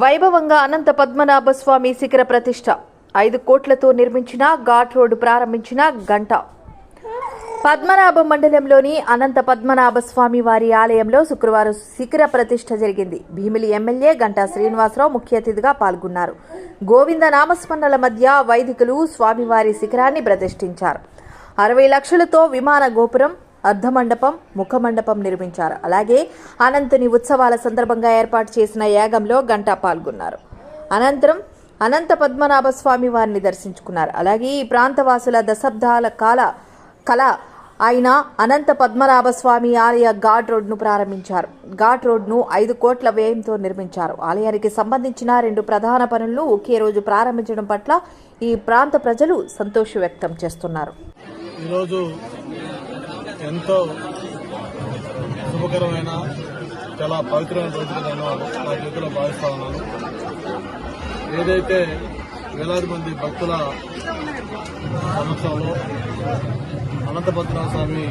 వైభవంగా అనంత పద్మనాభ స్వామి శిఖర ప్రతిష్ట. ఐదు కోట్లతో నిర్మించిన ఘాట్ రోడ్డు ప్రారంభించిన గంట. పద్మనాభ మండలంలోని అనంత పద్మనాభ స్వామి వారి ఆలయంలో శుక్రవారం శిఖర ప్రతిష్ట జరిగింది. భీమిలి ఎమ్మెల్యే గంటా శ్రీనివాసరావు ముఖ్య అతిథిగా పాల్గొన్నారు. గోవింద నామస్మరణల మధ్య వైదికులు స్వామివారి శిఖరాన్ని ప్రతిష్ఠించారు. అరవై లక్షలతో విమాన గోపురం అర్ధమండపం ముఖమండపం నిర్మించారు. అలాగే అనంతుని ఉత్సవాల సందర్భంగా ఏర్పాటు చేసిన యాగంలో గంటా పాల్గొన్నారు. అనంతరం అనంత పద్మనాభ స్వామి వారిని దర్శించుకున్నారు. అలాగే ఈ ప్రాంతవాసుల దశాబ్దాల కాల కళ ఆయన అనంత పద్మనాభ స్వామి ఆలయ ఘాట్ రోడ్ను ప్రారంభించారు. ఘాట్ రోడ్ను ఐదు కోట్ల వ్యయంతో నిర్మించారు. ఆలయానికి సంబంధించిన రెండు ప్రధాన పనులను ఒకే రోజు ప్రారంభించడం పట్ల ఈ ప్రాంత ప్రజలు సంతోషం వ్యక్తం చేస్తున్నారు. ఈరోజు ఎంతో శుభకరమైన చాలా పవిత్రమైన రోజుగా నేను నా జీవితంలో భావిస్తా ఉన్నాను. ఏదైతే వేలాది మంది భక్తుల సమక్షంలో అనంతపద్మనాభ స్వామి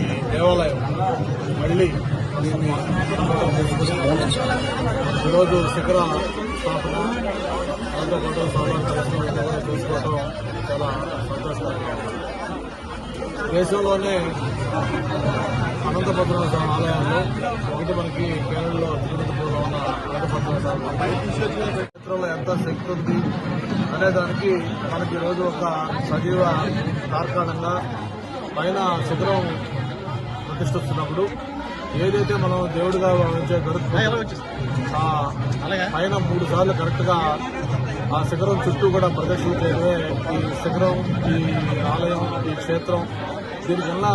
ఈ దేవాలయం మళ్ళీ దీన్ని ఈరోజు శిఖర స్థాపన అనంతపద్మనాభ స్వామి దర్శనం చేసుకోవడం చాలా సంతోషకరంగా ఉంది దేశంలోనే అనంతపద్మనాభ స్వామి ఆలయాల్లో ఒకటి మనకి కేరళలో తిరుపతిలో ఉన్న అనంతపద్మనాభ స్వామి క్షేత్రంలో ఎంత శక్తి ఉంది అనే దానికి మనకి ఈరోజు ఒక సజీవ తార్కాణంగా పైన శిఖరం ప్రతిష్ఠిస్తున్నప్పుడు ఏదైతే మనం దేవుడిగా భావించే గరుడు ఆ పైన మూడు సార్లు కరెక్ట్గా ఆ శిఖరం చుట్టూ కూడా ప్రదక్షిణ చేయడమే ఈ శిఖరం ఈ ఆలయం ఈ క్షేత్రం దీనికన్న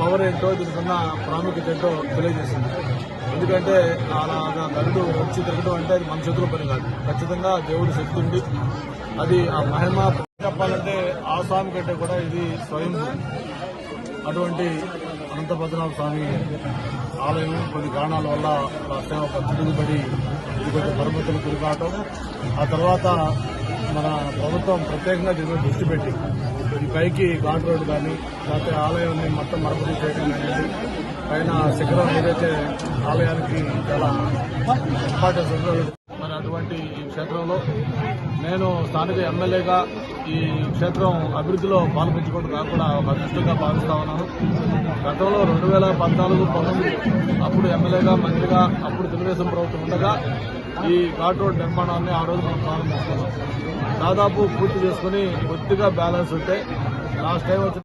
పవర్ ఏంటో దీనికన్నా ప్రాముఖ్యత ఏంటో తెలియజేసింది ఎందుకంటే అలా గరుడు వచ్చి తిరగడం అంటే అది మన చేతుల పని కాదు. ఖచ్చితంగా దేవుడి శక్తి ఉంది. అది ఆ మహిమ చెప్పాలంటే ఆ స్వామి కంటే కూడా ఇది స్వయం అటువంటి అనంతభద్రనాథ స్వామి ఆలయం కొన్ని కారణాల వల్ల లాస్ట్ తిరుగుబడి ఇది కొంచెం పరిమితులు గురి ఆ తర్వాత మన ప్రభుత్వం ప్రత్యేకంగా దీని దృష్టి పెట్టి ఈ పైకి ఘాట్ రోడ్ కానీ లేకపోతే ఆలయాన్ని మొత్తం మరమ్మతు చేయడం కానీ పైన శిఖరం ఏదైతే ఆలయానికి చాలా ఇంపార్టెన్స్ ఉందో అటువంటి ఈ క్షేత్రంలో నేను స్థానిక ఎమ్మెల్యేగా ఈ క్షేత్రం అభివృద్ధిలో పాల్పంచుకోవడం కాకుండా కూడా ఒక అదృష్టంగా భావిస్తా ఉన్నాను. గతంలో రెండు వేల పద్నాలుగు పంతొమ్మిది అప్పుడు ఎమ్మెల్యేగా మంత్రిగా అప్పుడు తెలుగుదేశం ప్రభుత్వం ఉండగా ఈ ఘాట్ రోడ్ నిర్మాణాన్ని ఆ రోజు మనం ప్రారంభించుకున్నాం. దాదాపు పూర్తి చేసుకుని కొద్దిగా బ్యాలెన్స్ ఉంటే లాస్ట్ టైం వచ్చి